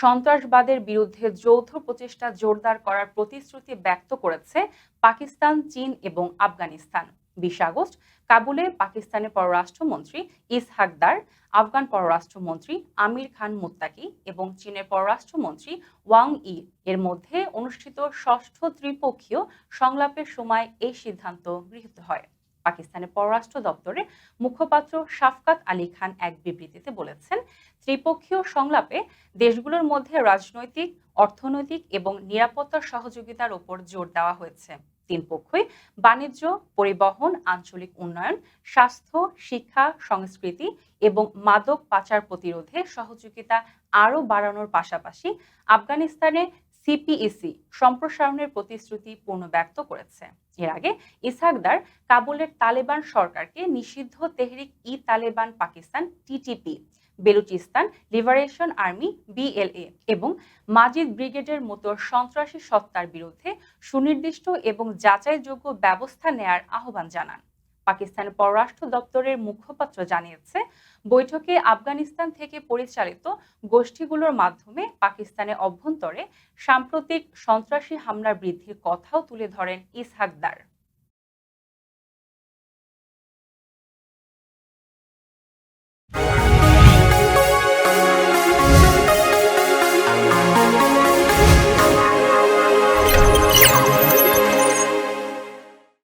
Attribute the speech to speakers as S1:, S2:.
S1: সন্ত্রাসবাদের বিরুদ্ধে যৌথ প্রচেষ্টা জোরদার করার প্রতিশ্রুতি ব্যক্ত করেছে পাকিস্তান, চীন এবং আফগানিস্তান। বিশ আগস্ট কাবুলে পাকিস্তানের পররাষ্ট্রমন্ত্রী ইসহাকদার আফগান পররাষ্ট্রমন্ত্রী আমির খান মুত্তাকি এবং চীনের পররাষ্ট্রমন্ত্রী ওয়াং ই এর মধ্যে অনুষ্ঠিত ষষ্ঠ ত্রিপক্ষীয় সংলাপের সময় এই সিদ্ধান্ত গৃহীত হয়। পাকিস্তানের পররাষ্ট্র দপ্তরের মুখপাত্র শাফকাত আলী খান এক বিবৃতিতে বলেছেন, ত্রিপক্ষীয় সংলাপে দেশগুলোর মধ্যে রাজনৈতিক, অর্থনৈতিক এবং নিরাপত্তা সহযোগিতার উপর জোর দেওয়া হয়েছে। তিন পক্ষই বাণিজ্য, পরিবহন, আঞ্চলিক উন্নয়ন, স্বাস্থ্য, শিক্ষা, সংস্কৃতি এবং মাদক পাচার প্রতিরোধে সহযোগিতা আরও বাড়ানোর পাশাপাশি আফগানিস্তানে সিপিইসি সম্প্রসারণের প্রতিশ্রুতি পূর্ণ ব্যক্ত করেছে। এর আগে ইসহাকদার কাবুলের তালেবান সরকারকে নিষিদ্ধ Tehrik e Taliban Pakistan TTP Balochistan Liberation Army BLA এবং মাজিদ ব্রিগেডের মতো সন্ত্রাসী সত্তার বিরুদ্ধে সুনির্দিষ্ট এবং যাচাইযোগ্য ব্যবস্থা নেয়ার আহ্বান জানান। পাকিস্তানের পররাষ্ট্র দপ্তরের মুখপাত্র জানিয়েছে, বৈঠকে আফগানিস্তান থেকে পরিচালিত গোষ্ঠীগুলোর মাধ্যমে পাকিস্তানের অভ্যন্তরে সাম্প্রতিক সন্ত্রাসী হামলার বৃদ্ধির কথাও তুলে ধরেন ইসহাকদার।